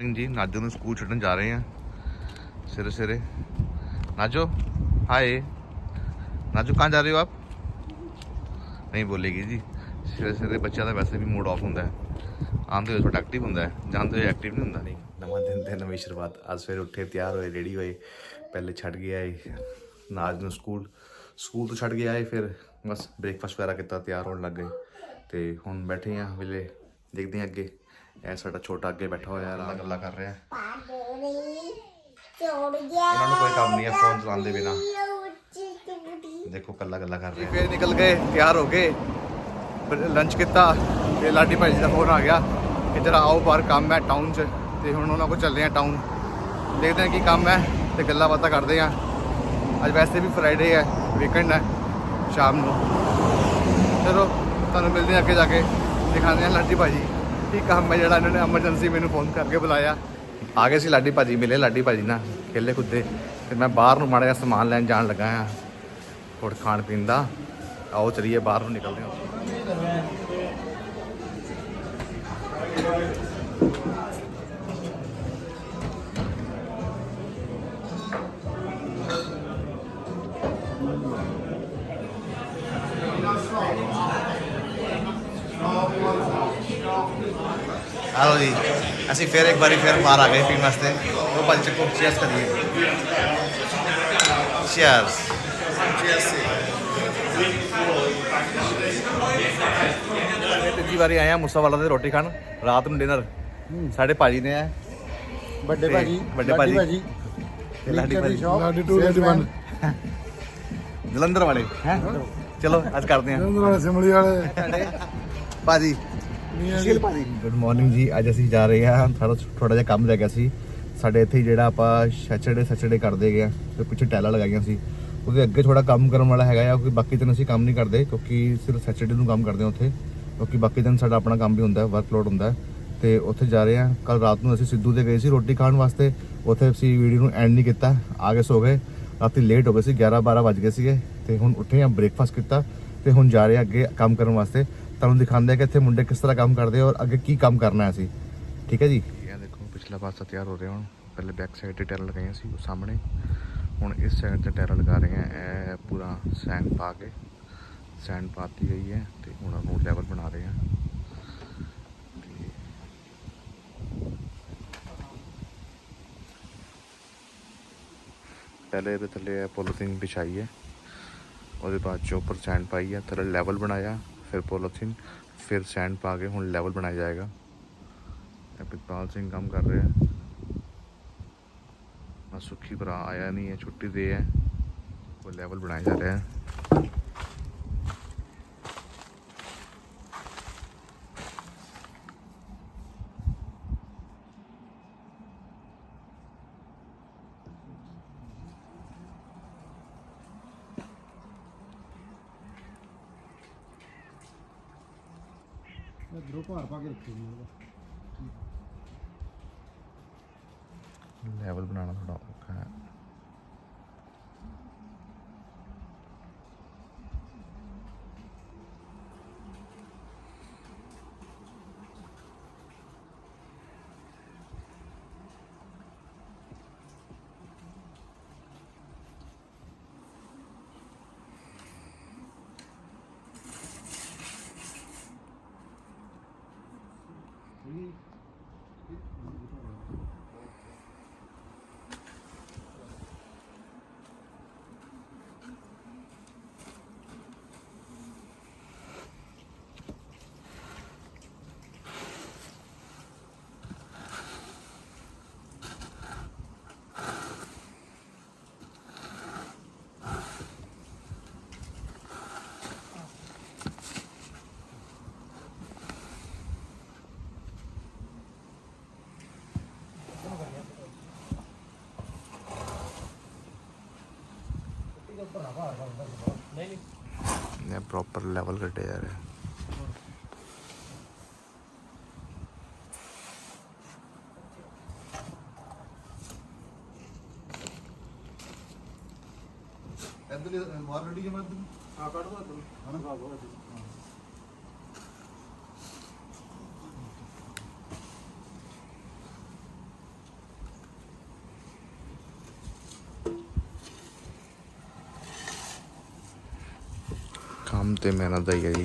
ਸਿੰਘ ਜੀ, ਨਾਜੋ ਨੂੰ ਸਕੂਲ ਛੱਡਣ ਜਾ ਰਹੇ ਆ ਸਿਰੇ ਸਿਰੇ ਨਾਜੋ, ਹਾਏ। ਨਾਜੋ ਕਹਾਂ ਜਾ ਰਹੇ ਹੋ ਆਪ? ਨਹੀਂ ਬੋਲੇਗੀ ਜੀ। ਸਿਰੇ ਸਿਰੇ ਬੱਚਿਆਂ ਦਾ ਵੈਸੇ ਵੀ ਮੂਡ ਆਫ ਹੁੰਦਾ ਹੈ। ਆਉਂਦੇ ਹੋਏ ਥੋੜਾ ਐਕਟਿਵ ਹੁੰਦਾ ਹੈ। ਜਾਂਦੇ ਹੋਏ ਐਕਟਿਵ ਨਹੀਂ ਹੁੰਦਾ। ਨਹੀਂ, ਨਵਾਂ ਦਿਨ ਤੇ ਨਵੀਂ ਸ਼ੁਰੂਆਤ। ਅੱਜ ਸਵੇਰੇ ਉੱਠੇ, ਤਿਆਰ ਹੋਏ ਰੈਡੀ ਹੋਏ। ਪਹਿਲੇ ਛੱਡ ਗਿਆ ਏ ਨਾਜ ਨੂੰ ਸਕੂਲ। ਸਕੂਲ ਤੋਂ ਛੱਡ ਗਿਆ ਆਏ ਫਿਰ ਬਸ ਬ੍ਰੇਕਫਾਸਟ ਵਗੈਰਾ ਕੀਤਾ, ਤਿਆਰ ਹੋਣ ਲੱਗ ਗਏ। ਤੇ ਹੁਣ ਬੈਠੇ ਆ ਵੇਲੇ ਦੇਖਦੇ ਹਾਂ ਅੱਗੇ। ਇਹ ਸਾਡਾ ਛੋਟਾ ਅੱਗੇ ਬੈਠਾ ਹੋਇਆ ਗੱਲਾਂ ਗੱਲਾਂ ਕਰ ਰਿਹਾ। ਇਹਨਾਂ ਨੂੰ ਕੋਈ ਕੰਮ ਨਹੀਂ ਹੈ ਫੋਨ ਚਲਾਉਂਦੇ ਬਿਨਾ। ਦੇਖੋ ਕੱਲਾ ਗੱਲਾਂ ਕਰ ਰਿਹਾ। ਫੇਰ ਨਿਕਲ ਗਏ ਤਿਆਰ ਹੋ ਗਏ। ਫਿਰ ਲੰਚ ਕੀਤਾ ਤੇ ਲਾਡੀ ਭਾਈ ਜੀ ਦਾ ਫੋਨ ਆ ਗਿਆ। ਕਿ ਜਰਾ ਆਓ ਬਾਹਰ ਕੰਮ ਹੈ ਟਾਊਨ 'ਚ ਤੇ ਹੁਣ ਉਹਨਾਂ ਕੋਲ ਚੱਲਦੇ ਆ ਟਾਊਨ ਦੇਖਦੇ ਹਾਂ ਕੀ ਕੰਮ ਹੈ ਤੇ ਗੱਲਾਂ ਬਾਤਾਂ ਕਰਦੇ ਆ ਅੱਜ ਵੈਸੇ ਵੀ ਫਰਾਈਡੇ ਹੈ ਵੀਕਐਂਡ ਹੈ ਸ਼ਾਮ ਨੂੰ। ਚਲੋ ਤੁਹਾਨੂੰ ਮਿਲਦੇ ਹਾਂ ਅੱਗੇ ਜਾ ਕੇ। ਦਿਖਾਉਂਦੇ ਹਾਂ ਲਾਡੀ ਭਾਜੀ ਕੀ ਕੰਮ ਹੈ ਜਿਹੜਾ ਇਹਨਾਂ ਨੇ ਐਮਰਜੈਂਸੀ ਮੈਨੂੰ ਫੋਨ ਕਰਕੇ ਬੁਲਾਇਆ? ਆ ਗਏ ਸੀ ਲਾਡੀ ਭਾਜੀ, ਮਿਲੇ ਲਾਡੀ ਭਾਜੀ ਨਾਲ, ਖੇਲੇ ਕੁੱਦੇ। ਤੇ ਮੈਂ ਬਾਹਰ ਨੂੰ ਮਾੜਾ ਜਿਹਾ ਸਮਾਨ ਲੈਣ ਜਾਣ ਲੱਗਾ ਆ ਹੋਰ ਖਾਣ ਪੀਣ ਦਾ। ਆਓ ਚਲੀਏ ਬਾਹਰ ਨੂੰ, ਨਿਕਲਦੇ ਹਾਂ। ਆਲੋ ਜੀ। ਅਸੀਂ ਫਿਰ ਇੱਕ ਵਾਰੀ ਫਿਰ ਬਾਹਰ ਆ ਗਏ ਪੀਣ ਵਾਸਤੇ। ਉਹ ਭਾਜੀ ਚੱਕੋ ਚੀਅਰਸ ਕਰੀਏ। ਚੀਅਰਸ ਤੀਜੀ ਵਾਰੀ ਆਏ ਆ ਮੁਸਾਵਾਲਾ ਦੇ ਰੋਟੀ ਖਾਣ ਰਾਤ ਨੂੰ ਡਿਨਰ ਸਾਡੇ ਭਾਜੀ ਨੇ ਆ। ਵੱਡੇ ਭਾਜੀ ਵੱਡੇ ਭਾਜੀ। ਤੇ ਲਾਡੀ ਭਾਜੀ। ਲਾਡੀ ਟੂ ਲਾਡੀ ਵਨ ਜਲੰਧਰ ਵਾਲੇ। ਹੈ? ਚਲੋ ਅੱਜ ਕਰਦੇ ਹਾਂ ਜੰਦਰ ਵਾਲੇ ਸਿਮਲੀ ਵਾਲੇ। ਭਾਜੀ ਗੁੱਡ ਮਾਰਨਿੰਗ ਜੀ। ਅੱਜ ਅਸੀਂ ਜਾ ਰਹੇ ਹਾਂ ਥੋੜਾ ਥੋੜਾ ਜਿਹਾ ਕੰਮ ਰਹਿ ਗਿਆ ਸੀ। ਸਾਡੇ ਇੱਥੇ ਜਿਹੜਾ ਆਪਾਂ ਸੈਚਰਡੇ ਸੈਚਰਡੇ ਕਰਦੇ ਗਏ ਤੇ ਪਿੱਛੇ ਟੈਲਾਂ ਲਗਾਈਆਂ ਸੀ। ਉਹਦੇ ਅੱਗੇ ਥੋੜਾ ਕੰਮ ਕਰਨ ਵਾਲਾ ਹੈਗਾ ਆ ਕਿਉਂਕਿ ਬਾਕੀ ਦਿਨ ਅਸੀਂ ਕੰਮ ਨਹੀਂ ਕਰਦੇ ਕਿਉਂਕਿ ਸਿਰਫ ਸੈਚਰਡੇ ਨੂੰ ਕੰਮ ਕਰਦੇ ਹਾਂ ਉੱਥੇ। ਕਿਉਂਕਿ ਬਾਕੀ ਦਿਨ ਸਾਡਾ ਆਪਣਾ ਕੰਮ ਵੀ ਹੁੰਦਾ ਹੈ ਵਰਕਲੋਡ ਹੁੰਦਾ। ਤੇ ਉੱਥੇ ਜਾ ਰਹੇ ਹਾਂ ਕੱਲ ਰਾਤ ਨੂੰ ਅਸੀਂ ਸਿੱਧੂ ਦੇ ਗਏ ਸੀ ਰੋਟੀ ਖਾਣ ਵਾਸਤੇ। ਉੱਥੇ ਅਸੀਂ ਵੀਡੀਓ ਨੂੰ ਐਂਡ ਨਹੀਂ ਕੀਤਾ ਆ ਕੇ ਸੋ ਗਏ। ਰਾਤੀ ਲੇਟ ਹੋ ਗਏ ਸੀ 11 12 ਵੱਜ ਗਏ ਸੀਗੇ। ਤੇ ਹੁਣ ਉੱਠੇ ਆ ਬ੍ਰੇਕਫਾਸਟ ਕੀਤਾ। ਤੇ ਹੁਣ ਜਾ ਰਹੇ ਅੱਗੇ ਕੰਮ ਕਰਨ ਵਾਸਤੇ। ਤੁਹਾਨੂੰ ਦਿਖਾਉਂਦੇ ਆ ਕਿ ਇੱਥੇ ਮੁੰਡੇ ਕਿਸ ਤਰ੍ਹਾਂ ਕੰਮ ਕਰਦੇ ਆ ਔਰ ਅੱਗੇ ਕੀ ਕੰਮ ਕਰਨਾ ਹੈ ਅਸੀਂ। ਠੀਕ ਹੈ ਜੀ? ਇਹ ਦੇਖੋ, ਪਿਛਲਾ ਪਾਸਾ ਤਿਆਰ ਹੋ ਰਿਹਾ ਹੁਣ। ਪਹਿਲੇ ਬੈਕ ਸਾਈਡ ਤੇ ਟਾਇਰ ਲਗਾਈਆਂ ਸੀ, ਉਹ ਸਾਹਮਣੇ। ਹੁਣ ਇਸ ਸਾਈਡ ਤੇ ਟਾਇਰ ਲਗਾ ਰਹੇ ਆ ਇਹ ਪੂਰਾ ਸੈਂਡ ਪਾ ਕੇ। ਸੈਂਡ ਪਾਤੀ ਗਈ ਹੈ ਤੇ ਹੁਣ ਉਹਨੂੰ ਲੈਵਲ ਬਣਾ ਰਹੇ ਆ ਤੇ ਪਹਿਲੇ ਇਹਦੇ ਥੱਲੇ ਪੋਲੀਥੀਨ ਵਿਛਾਈ ਹੈ। ਉਹਦੇ ਬਾਅਦ ਚ ਉੱਪਰ ਸੈਂਡ ਪਾਈ ਹੈ, ਥੱਲੇ ਲੈਵਲ ਬਣਾਇਆ। ਫਿਰ ਪੋਲੀਥੀਨ ਫਿਰ ਸੈਂਡ ਪਾ ਕੇ ਹੁਣ ਲੈਵਲ ਬਣਾਇਆ ਜਾਏਗਾ ਇਹ ਪਿਤਪਾਲ ਸਿੰਘ ਕੰਮ ਕਰ ਰਿਹਾ ਹੈ ਆ ਸੁੱਖੀ ਭਰਾ ਆਇਆ ਨਹੀਂ ਹੈ ਛੁੱਟੀ ਦੇ ਹੈ ਉਹ ਲੈਵਲ ਬਣਾਇਆ ਜਾ ਇਧਰੋਂ ਭਾਰ ਪਾ ਕੇ ਰੱਖੀ ਜੀ ਲੈਵਲ ਬਣਾਉਣਾ ਥੋੜਾ ਔਖਾ ਹੈ। ਇਹ ਪ੍ਰੋਪਰ ਲੈਵਲ ਕੱਢਿਆ ਜਾ ਰਿਹਾ ਇਧਰ ਮਾਰ ਰੈਡੀ ਜਮਾ ਆ ਕੱਢ ਦੋ ਤੂੰ ਹਨਾ? ਖਾ ਲੋ ਕੰਮ ਤੇ ਮਿਹਨਤ ਦਾ ਹੀ ਹੈ ਜੀ।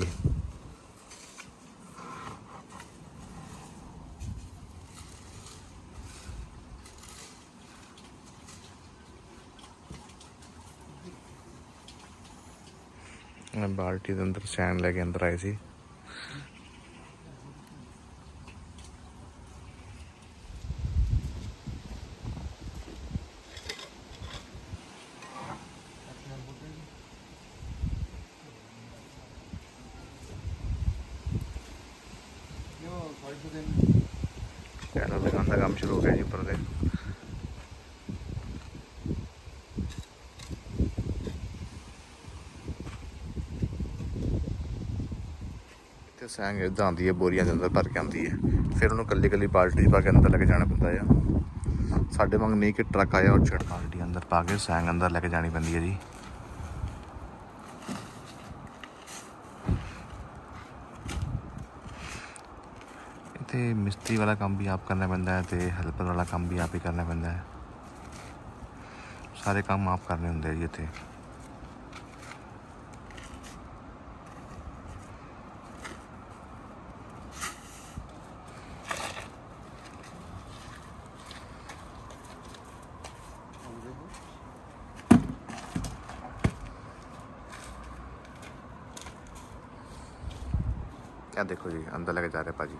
ਮੈਂ ਬਾਲਟੀ ਦੇ ਅੰਦਰ ਸੈਨ ਲੈ ਕੇ ਅੰਦਰ ਆਏ ਸੀ ਟੈਲਰ ਲਗਾਉਣ ਦਾ ਕੰਮ ਸ਼ੁਰੂ ਹੋ ਗਿਆ ਜੀ ਉੱਪਰ ਦੇ ਤੇ ਸੈਂਗ ਇਦਾਂ ਆਉਂਦੀ ਹੈ, ਬੋਰੀਆਂ ਦੇ ਅੰਦਰ ਭਰ ਕੇ ਆਉਂਦੀ ਹੈ। ਫਿਰ ਉਹਨੂੰ ਕੱਲੀ ਕੱਲੀ ਬਾਲਟੀ ਪਾ ਕੇ ਅੰਦਰ ਲੈ ਕੇ ਜਾਣਾ ਪੈਂਦਾ ਆ। ਸਾਡੇ ਵਾਂਗ ਨਹੀਂ ਕਿ ਟਰੱਕ ਆਇਆ ਔਰ ਛੜ ਬਾਲਟੀ ਅੰਦਰ ਪਾ ਕੇ ਸੈਂਗ ਅੰਦਰ ਲੈ ਕੇ ਜਾਣੀ ਪੈਂਦੀ ਹੈ ਜੀ। ਇੱਥੇ ਮਿਸਤਰੀ ਵਾਲਾ ਕੰਮ ਵੀ ਆਪ ਕਰਨਾ ਪੈਂਦਾ ਹੈ ਤੇ ਹੈਲਪਰ ਵਾਲਾ ਕੰਮ ਵੀ ਆਪ ਹੀ ਕਰਨਾ ਪੈਂਦਾ ਹੈ। ਸਾਰੇ ਕੰਮ ਆਪ ਕਰਨੇ ਹੁੰਦੇ ਆ ਜੀ ਇੱਥੇ। ਇਹ ਦੇਖੋ ਜੀ ਅੰਦਰ ਲੈ ਕੇ ਜਾ ਰਹੇ ਭਾਜੀ।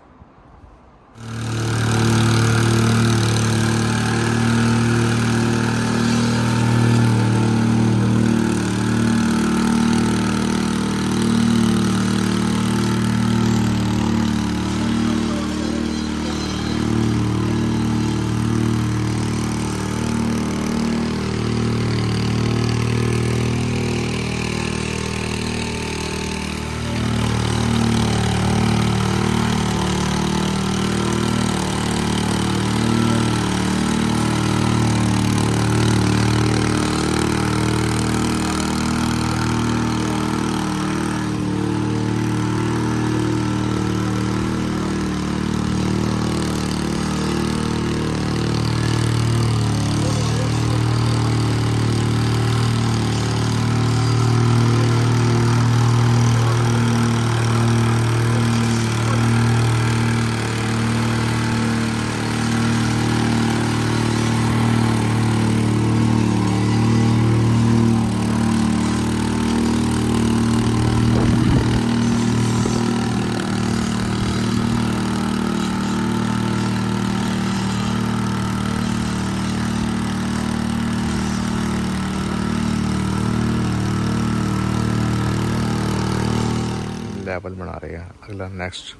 ਲੈਵਲ ਬਣਾ ਰਹੇ ਆ ਅਗਲਾ ਨੈਕਸਟ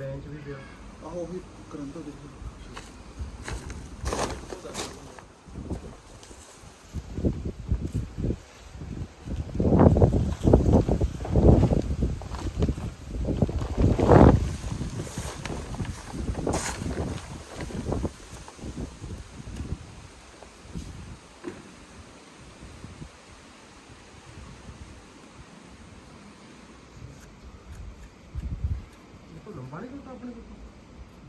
ਬੈਂਚ ਵੀ ਪਿਆ। ਆਹੋ ਉਹੀ ਕਰਨ ਤੋਂ ਦੇਖੋ ਦੇਖੋ ਲੰਬਾ ਨਹੀਂ ਕੋਲ ਆਪਣੇ ਕੋਲ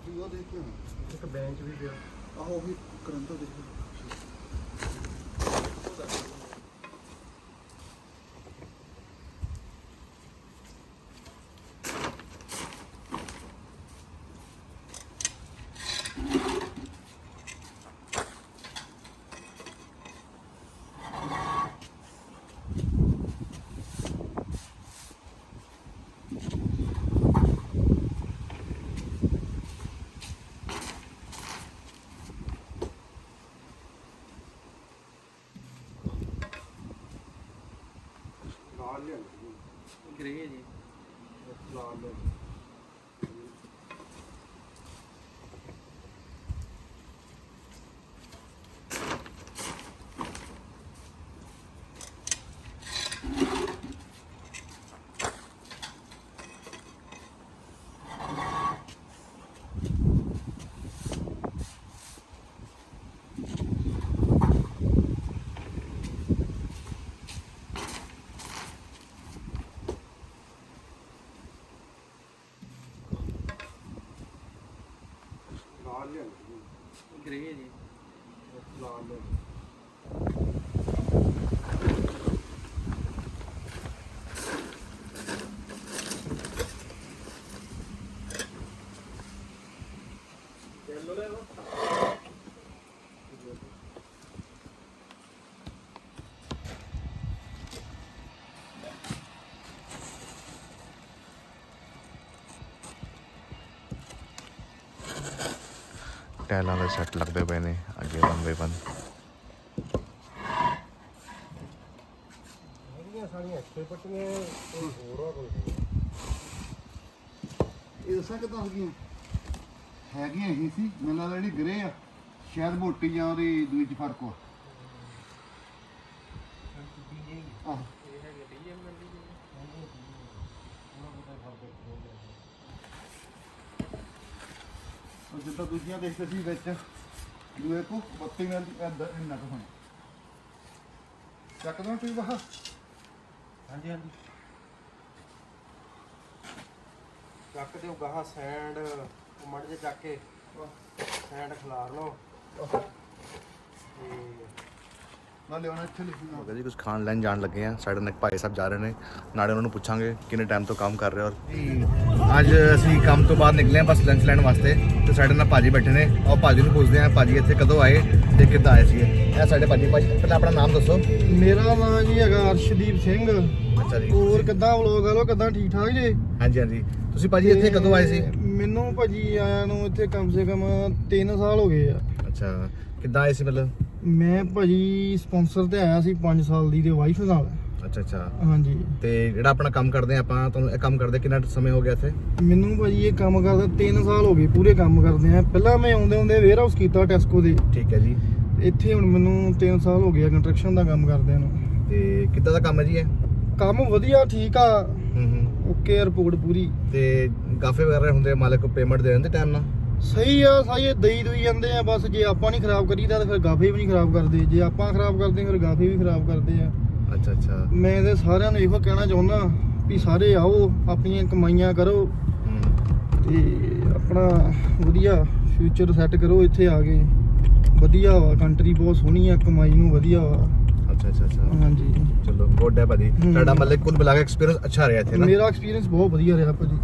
ਜੀ ਉਹ ਦੇਖ ਕੇ ਆਉਣਾ। ਇੱਕ ਬੈਂਚ ਵੀ ਪਿਆ ਆਹੋ ਉਹੀ ਕਰਨ ਤੋਂ ਦੇਖੋ ਟੈਲਾਂ ਦੇ ਸੈੱਟ ਲੱਗਦੇ ਪਏ ਨੇ ਅੱਗੇ ਵਨ ਬਾਈ ਵਨ ਹੈਗੀਆਂ ਸਾਰੀਆਂ ਇੱਥੇ ਪੱਟੀਆਂ ਕੋਈ ਹੋਰ ਆ ਕੋਈ ਇਹ ਦੱਸਾਂ ਕਿਦਾਂ ਹੈਗੀਆਂ? ਹੈਗੀਆਂ ਇਹੀ ਸੀ ਮੈਨੂੰ ਲੱਗਦਾ ਜਿਹੜੀ ਗਰੇ ਆ ਸ਼ਾਇਦ ਮੋਟੀ ਜਾਂ ਉਹਦੀ ਦੂਜੀ ਚ ਫ਼ਰਕ ਆ ਆਹ ਉਹ ਜਿੱਦਾਂ ਦੂਜੀਆਂ ਦੇਖਦੇ ਸੀ ਵਿੱਚ ਦੂਏ ਕੋ ਬੱਤੀ ਨਾਲ ਇੰਨਾ ਕੁ ਹੋਣਾ। ਚੱਕ ਦੋ ਤੁਸੀਂ ਬਾਹਰ। ਹਾਂਜੀ ਹਾਂਜੀ। ਚੱਕ ਦਿਓ ਗਾਹਾਂ ਸੈਂਡ ਮੜ ਜੇ ਚੱਕ ਕੇ। ਸੈਂਡ ਖਿਲਾਰ ਲਓ। ਨਾ ਲਿਆਉਣਾ ਇੱਥੇ ਲਿਖੂਗਾ ਹੋ ਗਿਆ ਜੀ ਕੁਝ ਖਾਣ ਲੈਣ ਜਾਣ ਲੱਗੇ ਆ। ਸਾਡੇ ਨਾਲ ਭਾਈ ਸਾਹਿਬ ਜਾ ਰਹੇ ਨੇ। ਨਾਲੇ ਉਹਨਾਂ ਨੂੰ ਪੁੱਛਾਂਗੇ ਕਿੰਨੇ ਟਾਈਮ ਤੋਂ ਕੰਮ ਕਰ ਰਹੇ ਔਰ ਅੱਜ ਅਸੀਂ ਕੰਮ ਤੋਂ ਬਾਅਦ ਨਿਕਲੇ ਆ ਬਸ ਲੰਚ ਲੈਣ ਵਾਸਤੇ। ਤੇ ਸਾਡੇ ਨਾਲ ਭਾਜੀ ਬੈਠੇ ਨੇ। ਉਹ ਭਾਜੀ ਨੂੰ ਪੁੱਛਦੇ ਆ ਭਾਜੀ ਇੱਥੇ ਕਦੋਂ ਆਏ ਤੇ ਕਿੱਦਾਂ ਆਏ ਸੀਗੇ? ਇਹ ਸਾਡੇ ਭਾਜੀ ਭਾਜੀ ਪਹਿਲਾਂ ਆਪਣਾ ਨਾਮ ਦੱਸੋ। ਮੇਰਾ ਨਾਮ ਜੀ ਹੈਗਾ ਅਰਸ਼ਦੀਪ ਸਿੰਘ। ਅੱਛਾ ਜੀ। ਹੋਰ ਕਿੱਦਾਂ ਵਲੋਗ ਆ ਲੋ ਕਿੱਦਾਂ ਠੀਕ ਠਾਕ ਜੀ? ਹਾਂਜੀ ਹਾਂਜੀ। ਤੁਸੀਂ ਭਾਜੀ ਇੱਥੇ ਕਦੋਂ ਆਏ ਸੀ? ਮੈਨੂੰ ਭਾਜੀ ਆਇਆ ਨੂੰ ਇੱਥੇ ਕਮ ਸੇ ਕਮ 3 ਸਾਲ ਹੋ ਗਏ ਆ। ਅੱਛਾ। ਕਿੱਦਾਂ ਆਏ ਸੀ ਮਤਲਬ? ਮੈਂ ਭਾਜੀ ਸਪਾਂਸਰ ਤੇ ਆਇਆ ਸੀ 5 ਸਾਲ ਦੀ ਤੇ ਵਾਈਫ ਨਾਲ। ਅੱਛਾ ਅੱਛਾ। ਹਾਂਜੀ। ਤੇ ਜਿਹੜਾ ਆਪਣਾ ਕੰਮ ਕਰਦੇ ਆ ਆਪਾਂ ਤੁਹਾਨੂੰ ਇਹ ਕੰਮ ਕਰਦੇ ਕਿੰਨਾ ਸਮੇਂ ਹੋ ਗਿਆ ਇੱਥੇ? ਮੈਨੂੰ ਭਾਜੀ ਇਹ ਕੰਮ ਕਰਦਾ 3 ਸਾਲ ਹੋ ਗਏ ਪੂਰੇ ਕੰਮ ਕਰਦੇ ਆ। ਪਹਿਲਾਂ ਮੈਂ ਆਉਂਦੇ ਆਉਂਦੇ ਵੇਅਰ ਹਾਊਸ ਕੀਤਾ ਟੈਸਕੋ ਦੇ। ਠੀਕ ਹੈ ਜੀ। ਇੱਥੇ ਹੁਣ ਮੈਨੂੰ 3 ਸਾਲ ਹੋ ਗਏ ਆ ਕੰਸਟਰਕਸ਼ਨ ਦਾ ਕੰਮ ਕਰਦਿਆਂ ਨੂੰ। ਤੇ ਕਿੱਦਾਂ ਦਾ ਕੰਮ ਹੈ ਜੀ ਇਹ? ਕੰਮ ਵਧੀਆ ਠੀਕ ਆ। ਹੂੰ ਹੂੰ। ਓਕੇ ਰਿਪੋਰਟ ਪੂਰੀ। ਤੇ ਗਾਫੇ ਵਗੈਰਾ ਹੁੰਦੇ ਆ, ਮਾਲਕ ਪੇਮੈਂਟ ਦੇ ਦਿੰਦੇ ਟਾਈਮ ਨਾਲ? ਸਹੀ ਆ ਸਾਈ ਇਹ ਦਈ ਦੁਈ ਜਾਂਦੇ ਆ ਬਸ ਜੇ ਆਪਾਂ ਨਹੀਂ ਖਰਾਬ ਕਰੀਦਾ ਤਾਂ ਫਿਰ ਗਾਫੇ ਵੀ ਨਹੀਂ ਖਰਾਬ ਕਰਦੇ। ਜੇ ਆਪਾਂ ਖਰਾਬ ਕਰਦੇ ਫਿਰ ਗਾਫੇ ਵੀ ਖਰਾਬ ਕਰਦੇ ਆ। ਅੱਛਾ ਅੱਛਾ। ਮੈਂ ਤੇ ਸਾਰਿਆਂ ਨੂੰ ਇਹੋ ਕਹਿਣਾ ਚਾਹੁੰਦਾ ਵੀ ਸਾਰੇ ਆਓ ਆਪਣੀਆਂ ਕਮਾਈਆਂ ਕਰੋ। ਤੇ ਆਪਣਾ ਵਧੀਆ ਫਿਊਚਰ ਸੈੱਟ ਕਰੋ ਇੱਥੇ ਆ ਕੇ। ਵਧੀਆ ਵਾ ਕੰਟਰੀ ਬਹੁਤ ਸੋਹਣੀ ਆ ਕਮਾਈ ਨੂੰ ਵਧੀਆ ਵਾ। ਅੱਛਾ ਅੱਛਾ ਅੱਛਾ। ਹਾਂਜੀ। ਚਲੋ ਗੁੱਡ ਹੈ ਭਾਜੀ। ਤੁਹਾਡਾ ਮਤਲਬ ਕੁੱਲ ਮਿਲਾ ਕੇ ਐਕਸਪੀਰੀਅੰਸ ਅੱਛਾ ਰਿਹਾ ਇੱਥੇ ਨਾ। ਮੇਰਾ ਐਕਸਪੀਰੀਅੰਸ ਬਹੁਤ ਵਧੀਆ ਰਿਹਾ ਭਾਜੀ।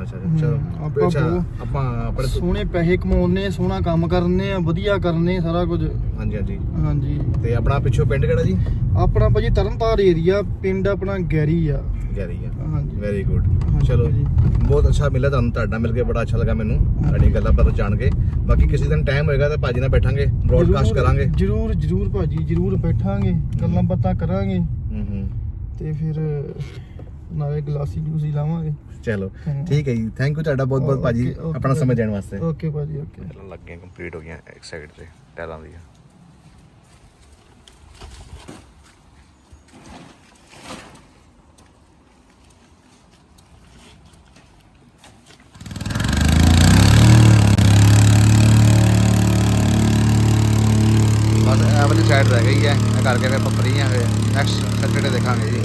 ਅੱਛਾ ਅੱਛਾ। ਚਲੋ। ਆਪਾਂ ਅੱਛਾ ਬਹੁਤ- ਆਪਾਂ ਆਪਣੇ ਸੋਹਣੇ ਪੈਸੇ ਕਮਾਉਣੇ ਸੋਹਣਾ ਕੰਮ ਕਰਨੇ ਆ ਵਧੀਆ ਕਰਨੇ ਸਾਰਾ ਕੁਝ। ਹਾਂਜੀ ਹਾਂਜੀ। ਹਾਂਜੀ। ਤੇ ਆਪਣਾ ਪਿੱਛੋਂ ਪਿੰਡ ਕਿਹੜਾ ਜੀ? ਆਪਣਾ ਭਾਜੀ ਤਰਨਤਾਰ ਏਰੀਆ ਪਿੰਡ ਆਪਣਾ ਗੈਰੀ ਆ। ਗੈਰੀ ਆ। ਹਾਂਜੀ। ਵੈਰੀ ਗੁੱਡ ਹਾਂਜੀ ਚਲੋ ਭਾਜੀ। ਬਹੁਤ ਅੱਛਾ ਮਿਲਿਆ ਤੁਹਾਨੂੰ ਤੁਹਾਡਾ ਮਿਲ ਕੇ ਬੜਾ ਅੱਛਾ ਲੱਗਾ ਮੈਨੂੰ। ਤੁਹਾਡੀ ਗੱਲਾਂ ਬਾਰੇ ਜਾਣ ਕੇ। ਬਾਕੀ ਕਿਸੇ ਦਿਨ ਟਾਈਮ ਹੋਏਗਾ ਤਾਂ ਭਾਜੀ ਨਾਲ ਬੈਠਾਂਗੇ ਬ੍ਰੌਡਕਾਸਟ ਜ਼ਰੂਰ- ਕਰਾਂਗੇ। ਜ਼ਰੂਰ ਜ਼ਰੂਰ ਭਾਜੀ ਜ਼ਰੂਰ ਬੈਠਾਂਗੇ ਗੱਲਾਂ ਬਾਤਾਂ ਕਰਾਂਗੇ। ਹੂੰ ਹੂੰ। ਤੇ ਫਿਰ ਨਾਲੇ ਗਲਾਸੀ ਗਲੂਸੀ ਲਾਵਾਂਗੇ। ਚਲੋ। ਠੀਕ ਹੈ ਜੀ। ਥੈਂਕ ਯੂ ਤੁਹਾਡਾ ਬਹੁਤ ਬਹੁਤ ਭਾਜੀ। ਆਪਣਾ ਭਾਜੀ। ਦੇਣ ਵਾਸਤੇ। ਓਕੇ ਭਾਜੀ ਓਕੇ। ਟੈਲਾਂ ਲੱਗ ਗਈਆਂ ਕੰਪਲੀਟ ਹੋ ਗਈਆਂ ਇੱਕ ਸਾਈਡ ਤੇ ਟੈਲਾਂ ਦੀਆਂ। ਬਸ ਇਹ ਵਾਲੀ ਸਾਈਡ ਰਹਿ ਗਈ ਹੈ। ਇਹ ਕਰਕੇ ਫਿਰ ਆਪਾਂ ਫਰੀ ਹਾਂ ਨੈਕਸਟ ਸੈਟਰਡੇ ਦੇਖਾਂਗੇ ਜੀ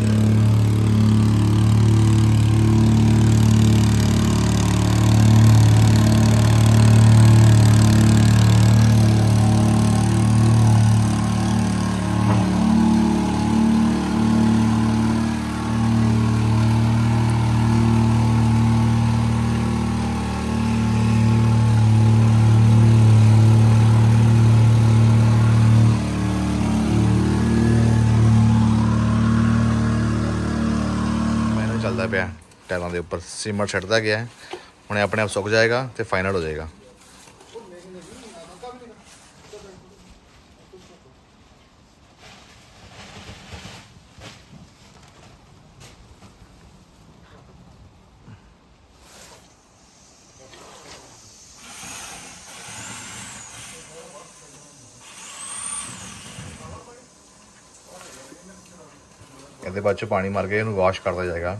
ਮੈਨੂੰ ਚੱਲਦਾ ਪਿਆ ਟਾਇਲਾਂ ਦੇ ਉੱਪਰ ਸੀਮੈਂਟ ਛੱਡਦਾ ਗਿਆ ਹੈ। ਹੁਣ ਆਪਣੇ ਆਪ ਸੁੱਕ ਜਾਏਗਾ ਤੇ ਫਾਈਨਲ ਹੋ ਜਾਏਗਾ ਇਹਦੇ ਬਾਅਦ ਚ ਪਾਣੀ ਮਰ ਕੇ ਇਹਨੂੰ ਵਾਸ਼ ਕਰਦਾ ਜਾਏਗਾ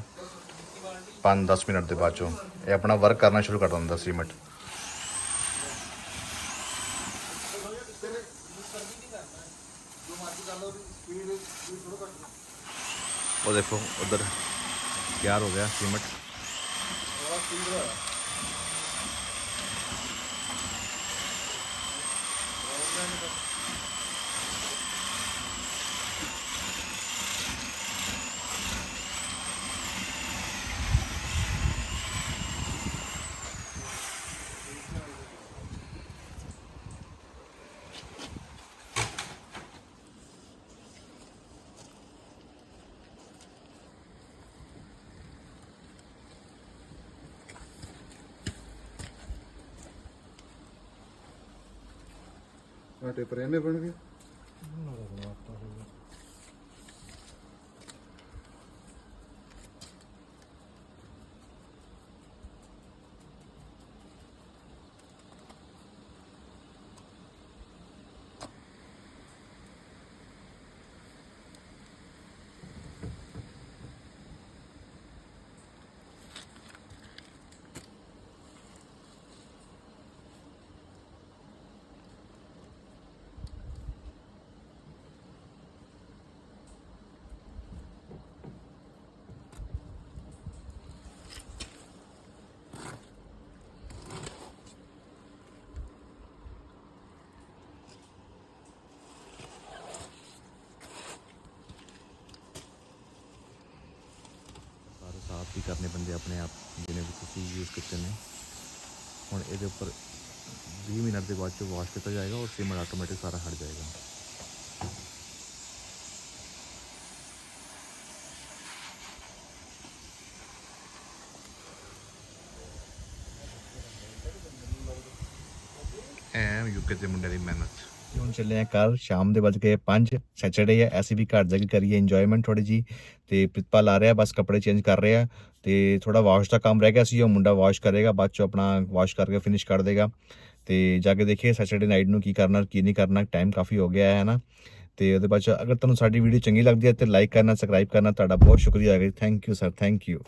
5-10 ਮਿੰਟ ਦੇ ਬਾਅਦ ਚੋਂ ਇਹ ਆਪਣਾ ਵਰਕ ਕਰਨਾ ਸ਼ੁਰੂ ਕਰ ਦਿੰਦਾ ਸੀਮਟ ਉਹ ਦੇਖੋ ਉਧਰ ਤਿਆਰ ਹੋ ਗਿਆ ਸੀਮਟ ਆ ਟੇਪਰ ਇਹਨੇ ਬਣ ਗਏ ਸਾਰੇ ਸਾਫ਼ ਹੀ ਕਰਨੇ ਪੈਂਦੇ ਆਪਣੇ ਆਪ ਜਿਹਨੇ ਵੀ ਤੁਸੀਂ ਯੂਜ਼ ਕੀਤੇ ਨੇ। ਹੁਣ ਇਹਦੇ ਉੱਪਰ 20 ਮਿੰਟ ਦੇ ਬਾਅਦ ਚ ਵਾਸ਼ ਕੀਤਾ ਜਾਏਗਾ ਔਰ ਸੀਮਟ ਆਟੋਮੈਟਿਕ ਸਾਰਾ ਹਟ ਜਾਏਗਾ। ਐਮ ਯੂਕੇ ਦੇ ਮੁੰਡੇ ਦੀ ਮਿਹਨਤ। ਹੁਣ ਚੱਲੇ ਆ ਕੱਲ ਸ਼ਾਮ ਦੇ ਵੱਜ ਕੇ 5 ਸੈਚਰਡੇ ਹੈ, ਐਸੀ ਵੀ ਘਰ ਜਾ ਕੇ ਕਰੀਏ ਇੰਜੋਇਮੈਂਟ ਥੋੜੀ ਜੀ ਤੇ ਪ੍ਰਿਤਪਾਲ ਆ ਰਿਹਾ, ਬਸ ਕੱਪੜੇ ਚੇਂਜ ਕਰ ਰਿਹਾ ਤੇ ਥੋੜਾ ਵਾਸ਼ ਦਾ ਕੰਮ ਰਹਿ ਗਿਆ ਸੀ, ਉਹ ਮੁੰਡਾ ਵਾਸ਼ ਕਰੇਗਾ, ਬਾਅਦ ਚ ਆਪਣਾ ਵਾਸ਼ ਕਰਕੇ ਫਿਨਿਸ਼ ਕਰ ਦੇਗਾ ਤੇ ਜਾ ਕੇ ਦੇਖੀਏ ਸੈਚਰਡੇ ਨਾਈਟ ਨੂੰ ਕੀ ਕਰਨਾ, ਕੀ ਨਹੀਂ ਕਰਨਾ ਟਾਈਮ ਕਾਫੀ ਹੋ ਗਿਆ ਹੈ ਨਾ? ਤੇ ਉਹਦੇ ਬਾਅਦ 'ਚ ਅਗਰ ਤੁਹਾਨੂੰ ਸਾਡੀ ਵੀਡੀਓ ਚੰਗੀ ਲੱਗਦੀ ਹੈ ਤੇ ਲਾਈਕ ਕਰਨਾ ਸਬਸਕ੍ਰਾਈਬ ਕਰਨਾ, ਤੁਹਾਡਾ ਬਹੁਤ ਸ਼ੁਕਰੀਆ ਹੈ। Thank you sir thank you